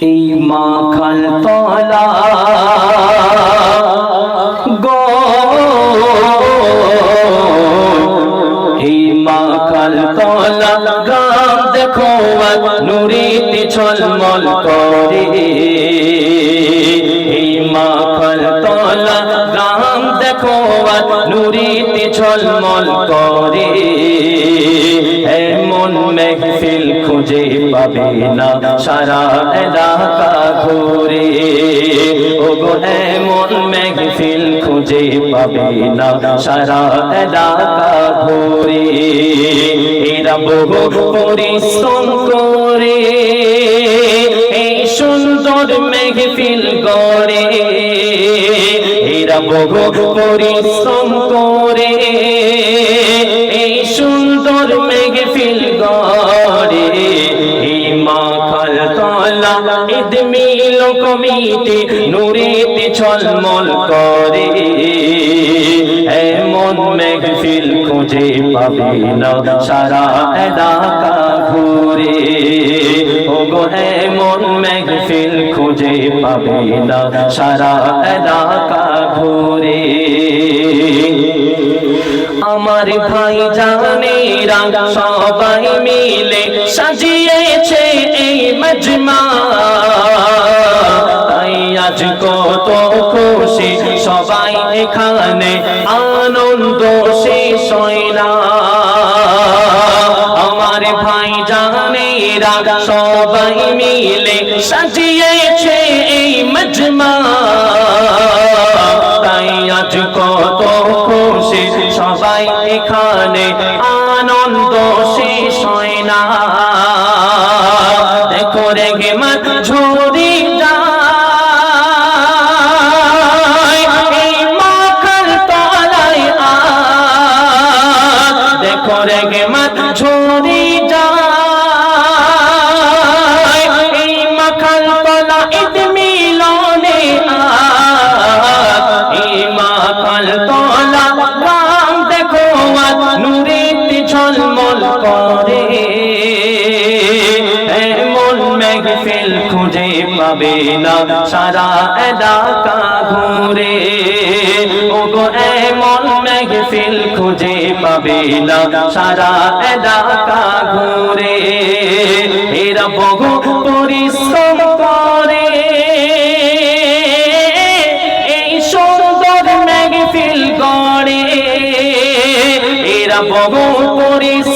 এই মাখাল তলা। গো। এই মাখাল তলা, গ্রাম দেখো নুরিতে ছলমল করে। এই মাখাল তলা, গ্রাম দেখো নুরিতে ছলমল করে। খুঁজে পাবে না সারা এলাকা ঘুরে ও গো এমন মেহফিল খুঁজে পাবে না সারা এলাকা ঘুরে এরা বহু পরিশ্রম করে এই সুন্দর মেহফিল গড়ে এরা বহু পরিশ্রম করে কমিটি নুরিতে ছলমল করে। এমন মেঘফিল খুঁজে না, সারা এমন মেঘফিল খুঁজে না, সারা ঘুরে। আমার ভাই জানেরা সবাই মিলে সাজিয়েছে এই মজমা। সবাই এখানে আনন্দ শেষ না। আমার ভাই জানেরা সবাই মিলে সাজিয়েছে এই মজমা। তাই আজ কত খুশি সবাই এখানে আনন্দ শেষ হয় না। দেখো রে গেমার ঝরি দেখো রে গেমার ঝরি যায় মাখাল তলা ঈদ মিলনে এই মাখাল তলা রাম দেখো নূরেতে ঝলমল করে। এমন খুঁজে পাবে না সারা এলাকা ঘুরে। ও গো এমন মেঘফিল খুঁজে পাবে না। সারা এলাকা ঘুরে এরা বহু পরিশ্রম করে। এই সুন্দর মেহফিল গড়ে এরা বহু পরিশ্রম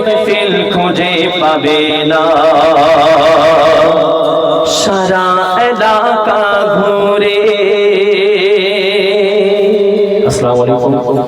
মেঘফিল খুঁজে পাবে না সারা এলাকা ঘুরে আসসালামু আলাইকুম